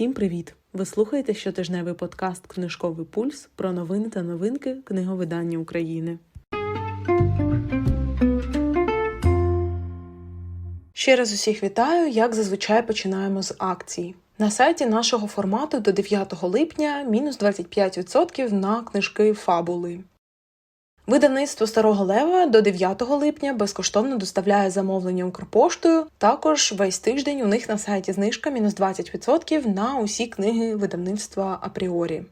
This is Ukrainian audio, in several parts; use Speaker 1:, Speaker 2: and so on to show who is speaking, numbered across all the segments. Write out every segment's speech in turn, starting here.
Speaker 1: Всім привіт! Ви слухаєте щотижневий подкаст Книжковий пульс про новини та новинки книговидання України. Ще раз усіх вітаю. Як зазвичай починаємо з акцій. На сайті нашого формату до 9 липня мінус 25% на книжки фабули. Видавництво Старого Лева до 9 липня безкоштовно доставляє замовлення Укрпоштою. Також весь тиждень у них на сайті знижка мінус 20% на усі книги видавництва Апріорі.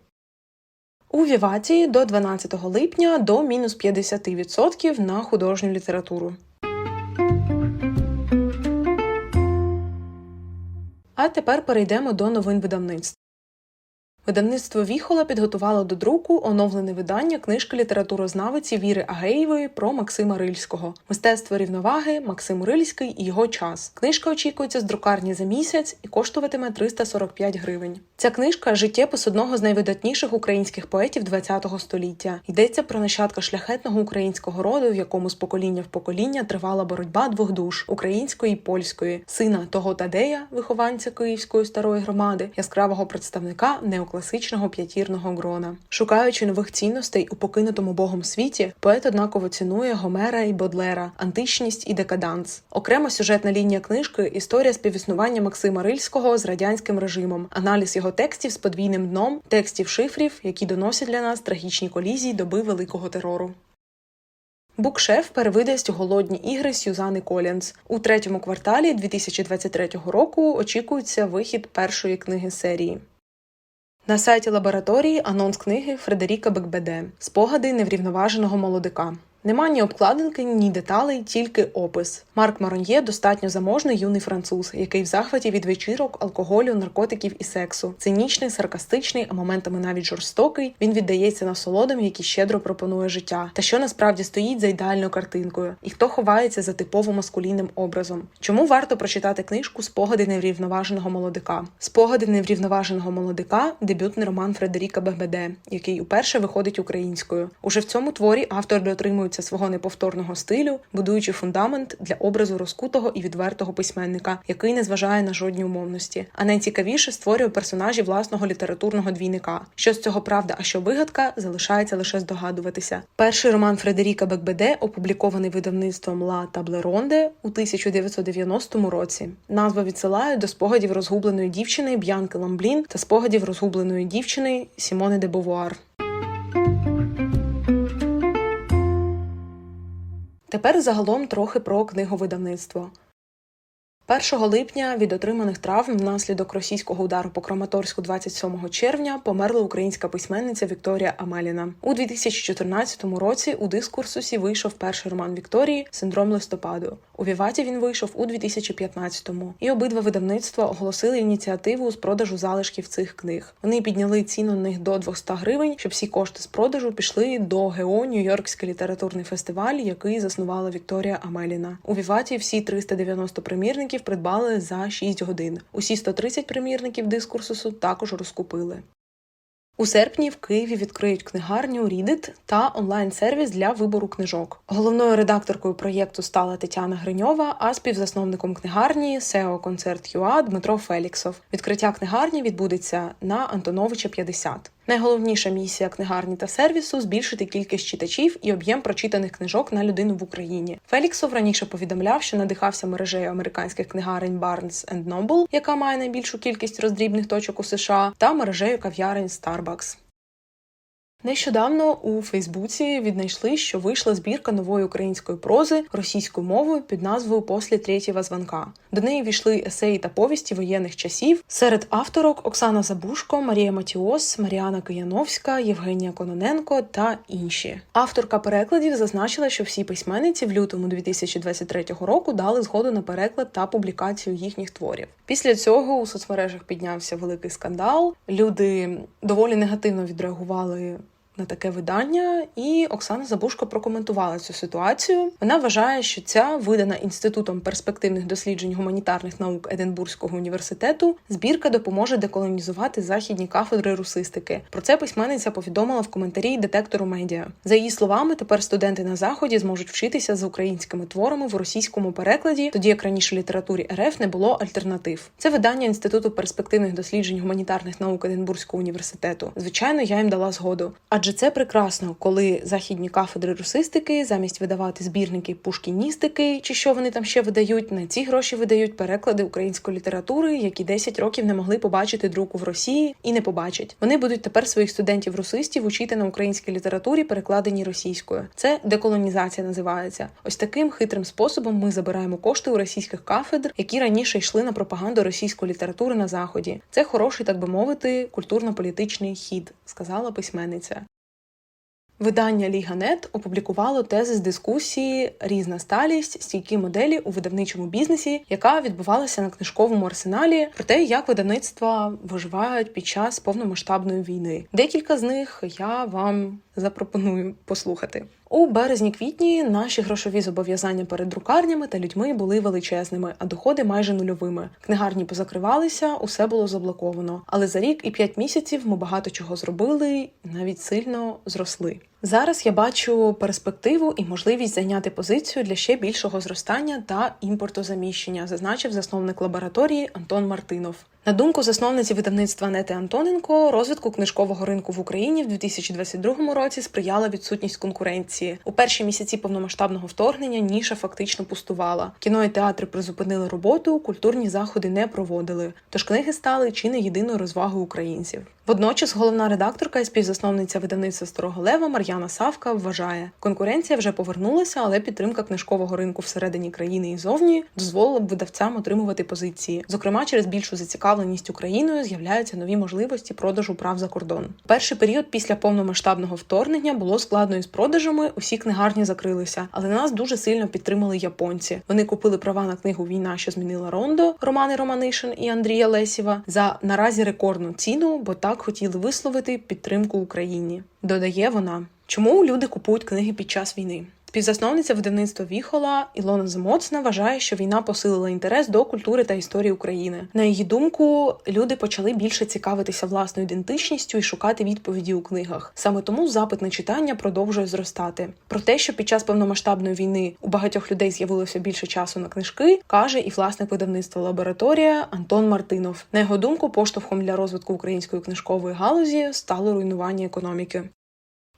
Speaker 1: У Віваті до 12 липня до мінус 50% на художню літературу. А тепер перейдемо до новин видавництв. Видавництво Віхола підготувало до друку оновлене видання книжки літературознавиці Віри Агеєвої про Максима Рильського, мистецтво рівноваги, Максим Рильський і його час. Книжка очікується з друкарні за місяць і коштуватиме 345 гривень. Ця книжка життєпис одного з найвидатніших українських поетів ХХ століття. Йдеться про нащадка шляхетного українського роду, в якому з покоління в покоління тривала боротьба двох душ української і польської, сина того Тадея, вихованця Київської старої громади, яскравого представника неокласичного класичного п'ятірного грона. Шукаючи нових цінностей у покинутому богом світі, поет однаково цінує Гомера і Бодлера, античність і декаданс. Окрема сюжетна лінія книжки історія співіснування Максима Рильського з радянським режимом, аналіз його текстів з подвійним дном, текстів шифрів, які доносять для нас трагічні колізії доби великого терору. Букшеф перевидасть голодні ігри Сюзани Колінс. У третьому кварталі 2023 року очікується вихід першої книги серії. На сайті лабораторії анонс книги Фредеріка Бекбеде Спогади неврівноваженого молодика. Нема ні обкладинки, ні деталей, тільки опис. Марк Мароньє достатньо заможний юний француз, який в захваті від вечірок, алкоголю, наркотиків і сексу. Цинічний, саркастичний, а моментами навіть жорстокий. Він віддається насолодам, які щедро пропонує життя. Та що насправді стоїть за ідеальною картинкою, і хто ховається за типово маскулінним образом. Чому варто прочитати книжку Спогади неврівноваженого молодика? Спогади неврівноваженого молодика дебютний роман Фредеріка Бегбеде, який уперше виходить українською. Уже в цьому творі автор дотримується свого неповторного стилю, будуючи фундамент для образу розкутого і відвертого письменника, який не зважає на жодні умовності. А найцікавіше створює персонажі власного літературного двійника. Що з цього правда, а що вигадка, залишається лише здогадуватися. Перший роман Фредеріка Бекбеде опублікований видавництвом Ла Таблеронде у 1990 році. Назва відсилає до спогадів розгубленої дівчини Б'янки Ламблін та спогадів розгубленої дівчини Сімони де Бовуар. Тепер загалом трохи про книговидавництво. 1 липня від отриманих травм внаслідок російського удару по Краматорську 27 червня померла українська письменниця Вікторія Амеліна. У 2014 році у дискурсусі вийшов перший роман Вікторії Синдром листопаду. У Віваті він вийшов у 2015-му. І обидва видавництва оголосили ініціативу з продажу залишків цих книг. Вони підняли ціну на них до 200 гривень, щоб всі кошти з продажу пішли до ГО Нью-Йоркський літературний фестиваль, який заснувала Вікторія Амеліна. У Віваті всі 390 примірників придбали за 6 годин. Усі 130 примірників дискурсусу також розкупили. У серпні в Києві відкриють книгарню Readit та онлайн-сервіс для вибору книжок. Головною редакторкою проєкту стала Тетяна Гриньова, а співзасновником книгарні SEO Концерт ЮА Дмитро Феліксов. Відкриття книгарні відбудеться на Антоновича 50. Найголовніша місія книгарні та сервісу збільшити кількість читачів і об'єм прочитаних книжок на людину в Україні. Феліксов раніше повідомляв, що надихався мережею американських книгарень Barnes Noble, яка має найбільшу кількість роздрібних точок у США, та мережею кав'ярень Starbucks. Нещодавно у Фейсбуці віднайшли, що вийшла збірка нової української прози російською мовою під назвою Послі третього звонка. До неї війшли есеї та повісті воєнних часів. Серед авторок Оксана Забушко, Марія Матіос, Маріана Кияновська, Євгенія Кононенко та інші. Авторка перекладів зазначила, що всі письменниці в лютому 2023 року дали згоду на переклад та публікацію їхніх творів. Після цього у соцмережах піднявся великий скандал. Люди доволі негативно відреагували на таке видання, і Оксана Забушко прокоментувала цю ситуацію. Вона вважає, що ця видана інститутом перспективних досліджень гуманітарних наук Единбурзького університету збірка допоможе деколонізувати західні кафедри русистики. Про це письменниця повідомила в коментарі детектору медіа. За її словами, тепер студенти на заході зможуть вчитися з українськими творами в російському перекладі, тоді як раніше літературі РФ не було альтернатив. Це видання інституту перспективних досліджень гуманітарних наук Единбурзького університету. Звичайно, я їм дала згоду. Адже це прекрасно, коли західні кафедри русистики замість видавати збірники пушкіністики, чи що вони там ще видають, на ці гроші видають переклади української літератури, які 10 років не могли побачити друку в Росії і не побачать. Вони будуть тепер своїх студентів русистів учити на українській літературі, перекладеній російською. Це деколонізація називається. Ось таким хитрим способом ми забираємо кошти у російських кафедр, які раніше йшли на пропаганду російської літератури на заході. Це хороший, так би мовити, культурно-політичний хід, сказала письменниця. Видання Ліганет опублікувало тези з дискусії Різна сталість, стійкі моделі у видавничому бізнесі, яка відбувалася на книжковому арсеналі про те, як видавництва виживають під час повномасштабної війни. Декілька з них я вам запропоную послухати. У березні-квітні наші грошові зобов'язання перед друкарнями та людьми були величезними, а доходи майже нульовими. Книгарні позакривалися, усе було заблоковано. Але за рік і п'ять місяців ми багато чого зробили навіть сильно зросли. Зараз я бачу перспективу і можливість зайняти позицію для ще більшого зростання та імпортозаміщення, зазначив засновник лабораторії Антон Мартинов. На думку засновниці видавництва Нети Антоненко, розвитку книжкового ринку в Україні в 2022 році сприяла відсутність конкуренції. У перші місяці повномасштабного вторгнення ніша фактично пустувала. Кіно і театри призупинили роботу, культурні заходи не проводили. Тож книги стали чи не єдиною розвагою українців. Водночас головна редакторка і співзасновниця видавництва Старого Лева Мар'яна Савка вважає, конкуренція вже повернулася, але підтримка книжкового ринку всередині країни і зовні дозволила б видавцям отримувати позиції. Зокрема, через більшу зацікавленість Україною з'являються нові можливості продажу прав за кордон. Перший період після повномасштабного вторгнення було складно із продажами. Усі книгарні закрилися, але нас дуже сильно підтримали японці. Вони купили права на книгу Війна, що змінила Рондо Романи Романишин і Андрія Лесєва за наразі рекордну ціну, бо так хотіли висловити підтримку Україні. Додає вона, чому люди купують книги під час війни. Співзасновниця видавництва Віхола Ілона Замоцна вважає, що війна посилила інтерес до культури та історії України. На її думку, люди почали більше цікавитися власною ідентичністю і шукати відповіді у книгах. Саме тому запит на читання продовжує зростати. Про те, що під час повномасштабної війни у багатьох людей з'явилося більше часу на книжки, каже і власник видавництва лабораторія Антон Мартинов. На його думку, поштовхом для розвитку української книжкової галузі стало руйнування економіки.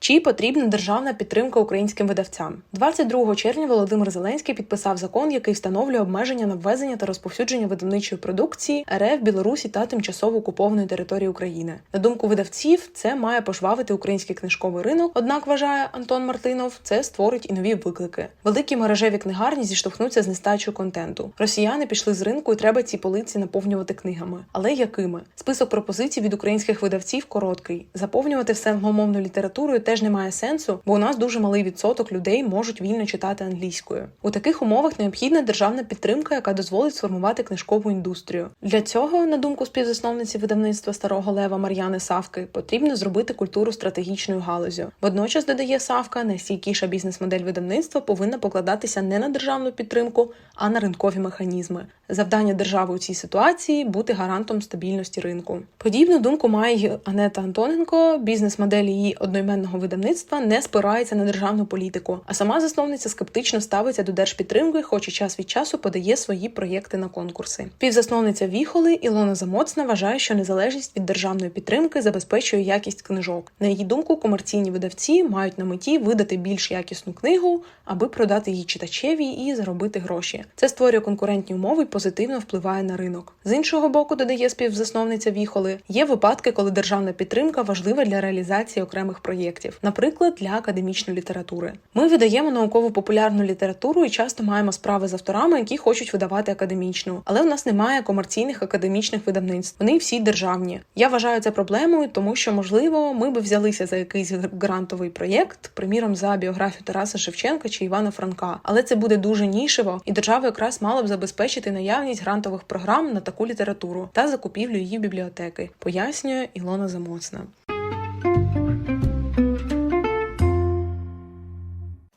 Speaker 1: Чи потрібна державна підтримка українським видавцям? 22 червня Володимир Зеленський підписав закон, який встановлює обмеження на ввезення та розповсюдження видавничої продукції РФ, Білорусі та тимчасово окупованої території України. На думку видавців, це має пожвавити український книжковий ринок. Однак вважає Антон Мартинов, це створить і нові виклики. Великі мережеві книгарні зіштовхнуться з нестачою контенту. Росіяни пішли з ринку, і треба ці полиці наповнювати книгами. Але якими? Список пропозицій від українських видавців короткий. Заповнювати все англомовною літературою теж немає сенсу, бо у нас дуже малий відсоток людей можуть вільно читати англійською. У таких умовах необхідна державна підтримка, яка дозволить сформувати книжкову індустрію. Для цього, на думку співзасновниці видавництва старого лева Мар'яни Савки, потрібно зробити культуру стратегічною галузю. Водночас додає Савка, найстійкіша бізнес-модель видавництва повинна покладатися не на державну підтримку, а на ринкові механізми. Завдання держави у цій ситуації бути гарантом стабільності ринку. Подібну думку має Анета Антоненко. Бізнес-модель її одноіменного видавництва не спирається на державну політику, а сама засновниця скептично ставиться до держпідтримки, хоч і час від часу подає свої проєкти на конкурси. Півзасновниця Віхоли Ілона Замоцна вважає, що незалежність від державної підтримки забезпечує якість книжок. На її думку, комерційні видавці мають на меті видати більш якісну книгу, аби продати її читачеві і заробити гроші. Це створює конкурентні умови і позитивно впливає на ринок. З іншого боку, додає співзасновниця Віхоли, є випадки, коли державна підтримка важлива для реалізації окремих проєктів, наприклад, для академічної літератури. Ми видаємо науково-популярну літературу і часто маємо справи з авторами, які хочуть видавати академічну, але у нас немає комерційних академічних видавництв. Вони всі державні. Я вважаю це проблемою, тому що можливо ми би взялися за якийсь грантовий проєкт, приміром за біографію Тараса Шевченка чи Івана Франка, але це буде дуже нішево, і держава якраз мала б забезпечити наявність грантових програм на таку літературу та закупівлю її в бібліотеки, пояснює Ілона Замоцна.